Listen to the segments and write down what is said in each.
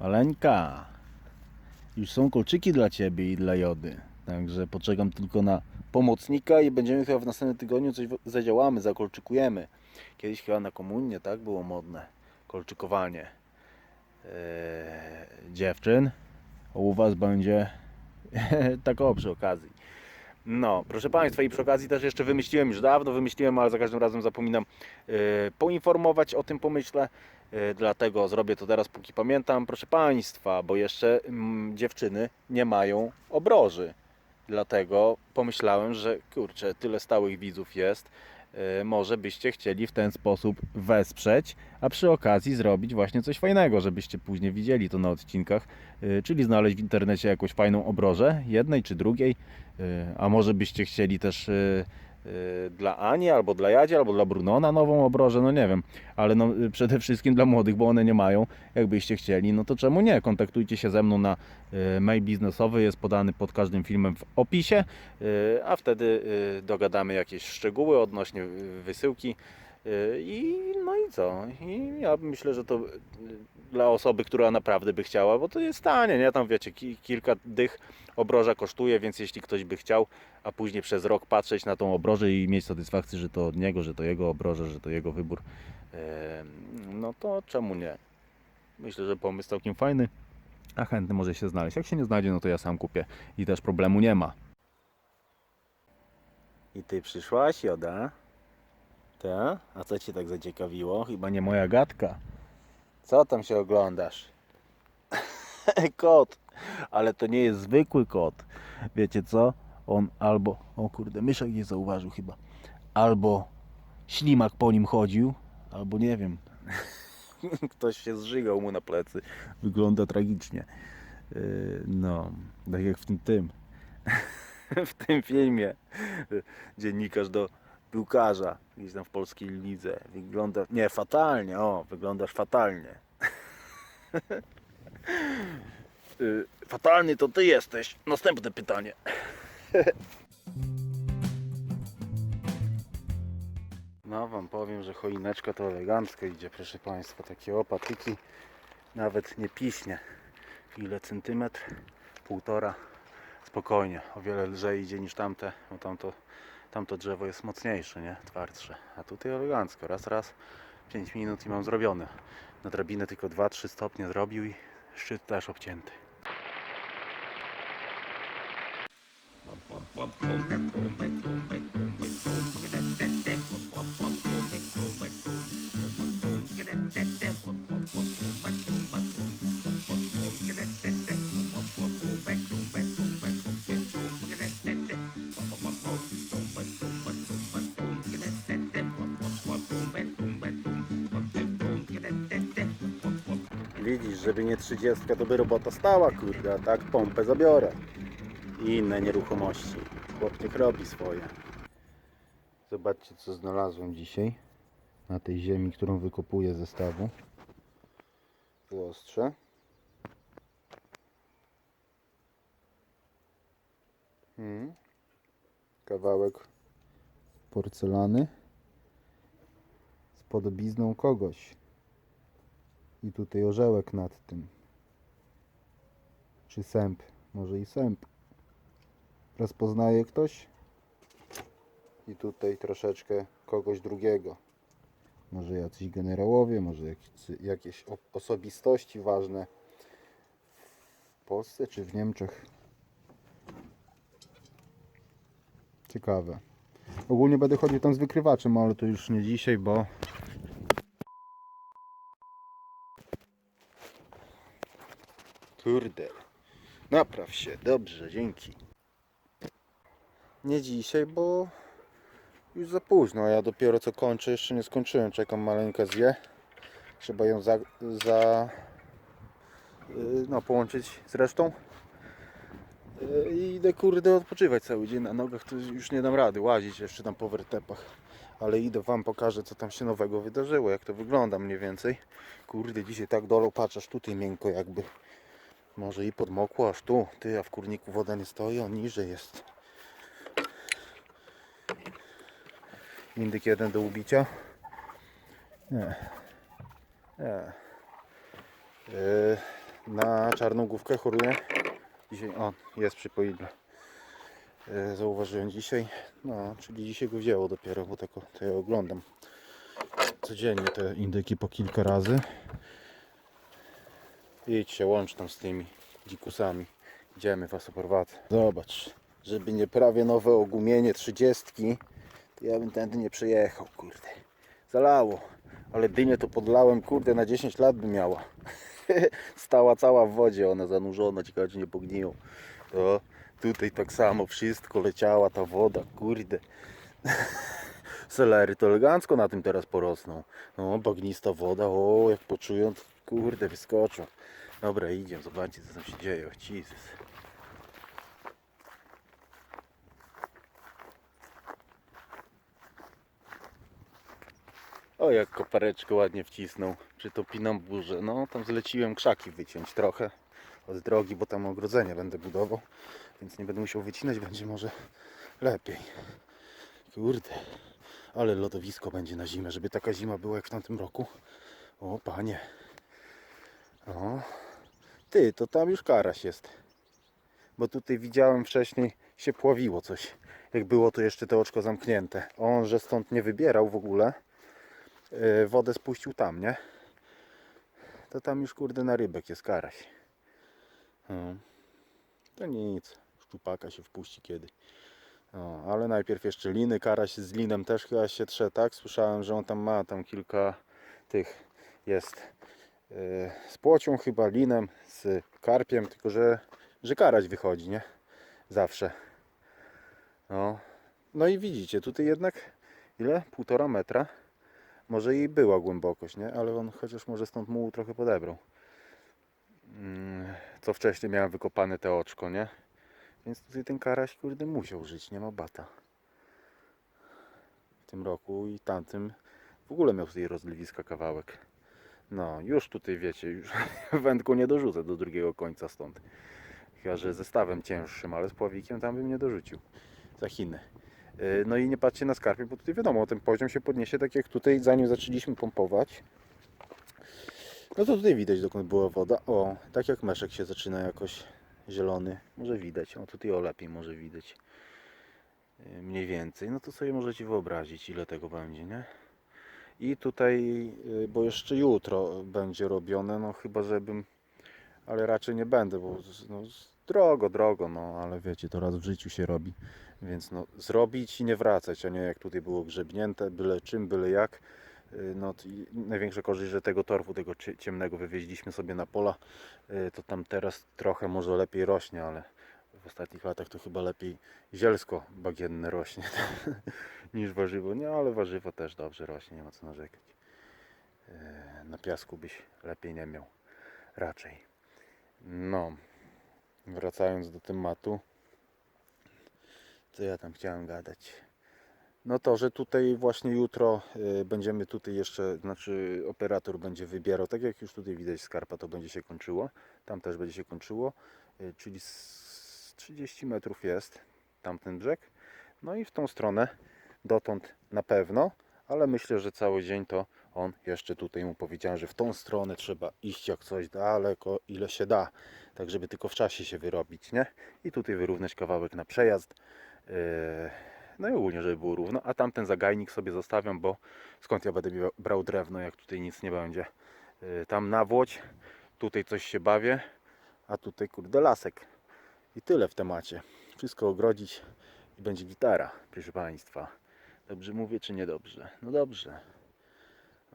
Maleńka, już są kolczyki dla Ciebie i dla Jody. Także poczekam tylko na pomocnika i będziemy chyba w następnym tygodniu coś zadziałamy, zakolczykujemy. Kiedyś chyba na komunię, tak? Było modne. Kolczykowanie eee, dziewczyn. U Was będzie tak przy okazji. No, proszę Państwa, i przy okazji też jeszcze wymyśliłem, już dawno wymyśliłem, ale za każdym razem zapominam e, poinformować o tym pomyśle. E, Dlatego zrobię to teraz, póki pamiętam. Proszę Państwa, bo jeszcze mm, dziewczyny nie mają obroży. Dlatego pomyślałem, że kurczę, tyle stałych widzów jest. E, Może byście chcieli w ten sposób wesprzeć, a przy okazji zrobić właśnie coś fajnego, żebyście później widzieli to na odcinkach, e, czyli znaleźć w internecie jakąś fajną obrożę, jednej czy drugiej, e, a może byście chcieli też dla Ani, albo dla Jadzie, albo dla Brunona nową obrożę, no nie wiem, ale no, y, przede wszystkim dla młodych, bo one nie mają, jakbyście chcieli, no to czemu nie? Kontaktujcie się ze mną na y, mail biznesowy, jest podany pod każdym filmem w opisie, y, a wtedy y, dogadamy jakieś szczegóły odnośnie y, wysyłki. y, i no i co? I ja myślę, że to y, dla osoby, która naprawdę by chciała, bo to jest tanie, nie? Tam wiecie, ki- kilka dych obroża kosztuje, więc jeśli ktoś by chciał, a później przez rok patrzeć na tą obrożę i mieć satysfakcję, że to od niego, że to jego obroża, że to jego wybór, no to czemu nie? Myślę, że pomysł całkiem fajny, a chętny może się znaleźć. Jak się nie znajdzie, no to ja sam kupię i też problemu nie ma. I ty przyszłaś, Joda? Ta? A co cię tak zaciekawiło? Chyba nie moja gadka. Co tam się oglądasz? kot. Ale to nie jest zwykły kot. Wiecie co? On albo... O kurde, myszek nie zauważył chyba. Albo ślimak po nim chodził, albo nie wiem. Ktoś się zżygał mu na plecy. Wygląda tragicznie. Yy, No, tak jak w tym tym. w tym filmie. Dziennikarz do piłkarza, gdzieś tam w polskiej lidze. Wygląda. Nie, fatalnie. O, wyglądasz fatalnie. Y, Fatalny to ty jesteś. Następne pytanie. No wam powiem, że choineczka to elegancko idzie, proszę Państwa. Takie opatyki nawet nie piśnie. Ile centymetr? Półtora. Spokojnie. O wiele lżej idzie niż tamte, bo tamto, tamto drzewo jest mocniejsze, nie? Twardsze. A tutaj elegancko. Raz, raz. 5 minut i mam zrobione. Na drabinę tylko 2-3 stopnie zrobił i szczyt też obcięty. Widzisz, żeby nie 30, to by robota stała, kurde, a tak pompę zabiorę. I inne nieruchomości. Chłop niech robi swoje. Zobaczcie, co znalazłem dzisiaj na tej ziemi, którą wykopuję ze stawu. Hmm. Kawałek porcelany z podobizną kogoś. I tutaj orzełek nad tym. Czy sęp? Może i sęp. Rozpoznaje ktoś? I tutaj troszeczkę kogoś drugiego. Może jacyś generałowie, może jakieś, jakieś osobistości ważne w Polsce czy w Niemczech. Ciekawe. Ogólnie będę chodził tam z wykrywaczem, ale to już nie dzisiaj, bo Kurde. Napraw się. Dobrze, dzięki. Nie dzisiaj, bo już za późno. Ja dopiero co kończę, jeszcze nie skończyłem. Czekam maleńka zje. Trzeba ją za, za yy, no, połączyć z resztą. Yy, I idę kurde odpoczywać cały dzień na nogach. To już nie dam rady łazić jeszcze tam po wertepach. Ale idę wam pokażę co tam się nowego wydarzyło, jak to wygląda mniej więcej. Kurde, dzisiaj tak dolą patrzysz tutaj miękko jakby. Może i podmokło aż tu. Ty, a w kurniku woda nie stoi, on niżej jest. Indyk jeden do ubicia. Nie. Nie. Yy, na czarną główkę choruję. Dzisiaj, o, jest przy poidle. E, Zauważyłem dzisiaj, no, czyli dzisiaj go wzięło dopiero, bo tak, to ja oglądam codziennie te indyki po kilka razy. Idź się łącz tam z tymi dzikusami. Idziemy was oprowadzę. Zobacz, żeby nie prawie nowe ogumienie trzydziestki, to ja bym tędy nie przejechał, kurde. Zalało, ale dynię to podlałem, kurde, na 10 lat by miała. Stała cała w wodzie, ona zanurzona, ciekawe czy nie pogniją. To tutaj tak samo wszystko leciała ta woda, kurde. Selery to elegancko na tym teraz porosną. No, bagnista woda, o, jak poczują, kurde, wyskoczą. Dobra, idziemy, zobaczcie co tam się dzieje, o Jesus. O, jak kopareczkę ładnie wcisnął przy burzę. No, tam zleciłem krzaki wyciąć trochę od drogi, bo tam ogrodzenie będę budował, więc nie będę musiał wycinać, będzie może lepiej. Kurde, ale lodowisko będzie na zimę, żeby taka zima była jak w tamtym roku. O, panie. O, ty, to tam już karaś jest. Bo tutaj widziałem wcześniej się pławiło coś. Jak było to jeszcze to oczko zamknięte. On, że stąd nie wybierał w ogóle. Yy, wodę spuścił tam, nie? To tam już kurde na rybek jest karaś. No. To nic. Szczupaka się wpuści kiedy. No, ale najpierw jeszcze liny. Karaś z linem też chyba się trze, tak? Słyszałem, że on tam ma tam kilka tych jest z płocią chyba, linem, z karpiem, tylko że, że karaś wychodzi, nie? Zawsze. No. no i widzicie, tutaj jednak ile? Półtora metra. Może i była głębokość, nie? Ale on chociaż może stąd mułu trochę podebrał. Mm, Co wcześniej miałem wykopane te oczko, nie? Więc tutaj ten karaś, kurde, musiał żyć, nie ma bata. W tym roku i tamtym w ogóle miał tutaj rozlewiska kawałek. No, już tutaj wiecie, już wędką nie dorzucę do drugiego końca stąd. Chyba, że zestawem cięższym, ale z pławikiem tam bym nie dorzucił. Za Chiny. Yy, No i nie patrzcie na skarpie, bo tutaj wiadomo, ten poziom się podniesie tak jak tutaj, zanim zaczęliśmy pompować. No to tutaj widać dokąd była woda. O, tak jak meszek się zaczyna jakoś zielony. Może widać. O, tutaj o lepiej może widać. Yy, Mniej więcej. No to sobie możecie wyobrazić ile tego będzie, nie? I tutaj, yy, bo jeszcze jutro będzie robione, no chyba żebym, ale raczej nie będę, bo no, drogo, drogo, no ale wiecie, to raz w życiu się robi. Więc no, zrobić i nie wracać, a nie jak tutaj było grzebnięte, byle czym, byle jak. Yy, No, największa korzyść, że tego torfu, tego cie- ciemnego wywieźliśmy sobie na pola, yy, to tam teraz trochę może lepiej rośnie, ale ostatnich latach to chyba lepiej zielsko bagienne rośnie niż warzywo. Nie, ale warzywo też dobrze rośnie, nie ma co narzekać. Yy, Na piasku byś lepiej nie miał, raczej. No, wracając do tematu, co ja tam chciałem gadać. No to, że tutaj właśnie jutro y, będziemy tutaj jeszcze, znaczy operator będzie wybierał, tak jak już tutaj widać skarpa to będzie się kończyło, tam też będzie się kończyło, y, czyli 30 metrów jest tamten brzeg, no i w tą stronę dotąd na pewno, ale myślę, że cały dzień to on jeszcze tutaj mu powiedział, że w tą stronę trzeba iść jak coś daleko, ile się da, tak żeby tylko w czasie się wyrobić, nie? I tutaj wyrównać kawałek na przejazd. Yy, no i ogólnie, żeby było równo. A tamten zagajnik sobie zostawiam, bo skąd ja będę brał drewno, jak tutaj nic nie będzie. Yy, Tam nawłoć, tutaj coś się bawię, a tutaj kurde lasek. I tyle w temacie. Wszystko ogrodzić i będzie gitara, proszę Państwa. Dobrze mówię, czy niedobrze? No dobrze.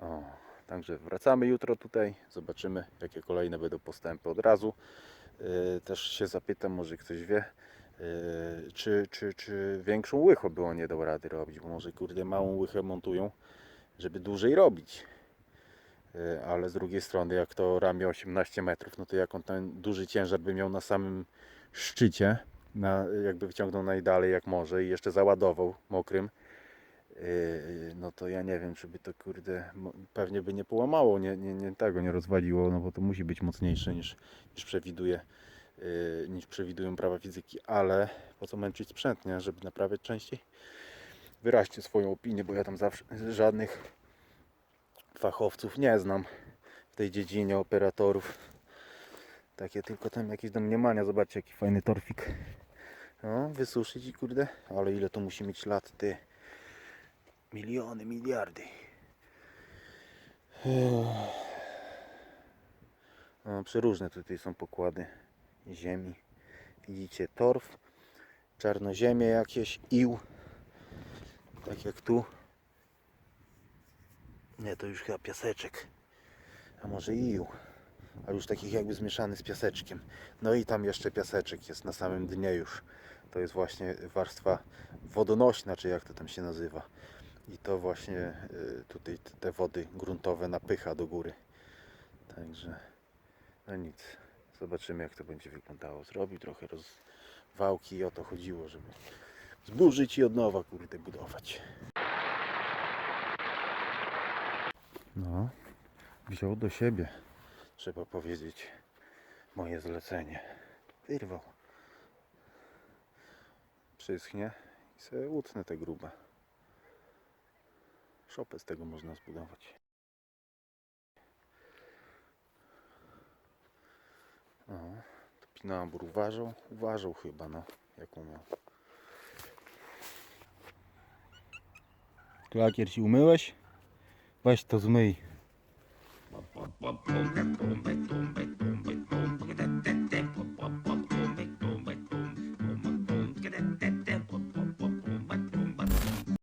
O, także wracamy jutro tutaj, zobaczymy jakie kolejne będą postępy od razu. Yy, też się zapytam, może ktoś wie, yy, czy, czy, czy większą łychę było nie dał rady robić, bo może kurde małą łychę montują, żeby dłużej robić. Yy, ale z drugiej strony, jak to ramię 18 metrów, no to jak on ten duży ciężar by miał na samym szczycie, na, jakby wyciągnął najdalej jak może i jeszcze załadował mokrym, Yy, no to ja nie wiem, czy by to kurde, pewnie by nie połamało, nie, nie, nie tego nie rozwaliło, no bo to musi być mocniejsze niż, niż przewiduje, yy, niż przewidują prawa fizyki, ale po co męczyć sprzęt, nie? żeby naprawiać częściej? Wyraźcie swoją opinię, bo ja tam zawsze żadnych fachowców nie znam w tej dziedzinie operatorów. Takie tylko tam jakieś domniemania. Zobaczcie jaki fajny torfik. No, wysuszyć i kurde. Ale ile to musi mieć lat, ty. Miliony, miliardy. No, przeróżne tutaj są pokłady ziemi. Widzicie torf, czarnoziemie jakieś, ił. Tak jak tu. Nie, to już chyba piaseczek. A może i ił. Ale już takich jakby zmieszany z piaseczkiem. No i tam jeszcze piaseczek jest na samym dnie już. To jest właśnie warstwa wodonośna, czy jak to tam się nazywa. I to właśnie y, tutaj te wody gruntowe napycha do góry. Także no nic. Zobaczymy jak to będzie wyglądało. Zrobił trochę rozwałki i o to chodziło, żeby zburzyć i od nowa kurde budować. No, wziął do siebie, trzeba powiedzieć, moje zlecenie. Wyrwał. Przyschnie i sobie utnę te grube. Szopę z tego można zbudować. O, to Pinambur uważał? Uważał chyba, no. Jaką miał. Klakier ci umyłeś? Бачите, змий.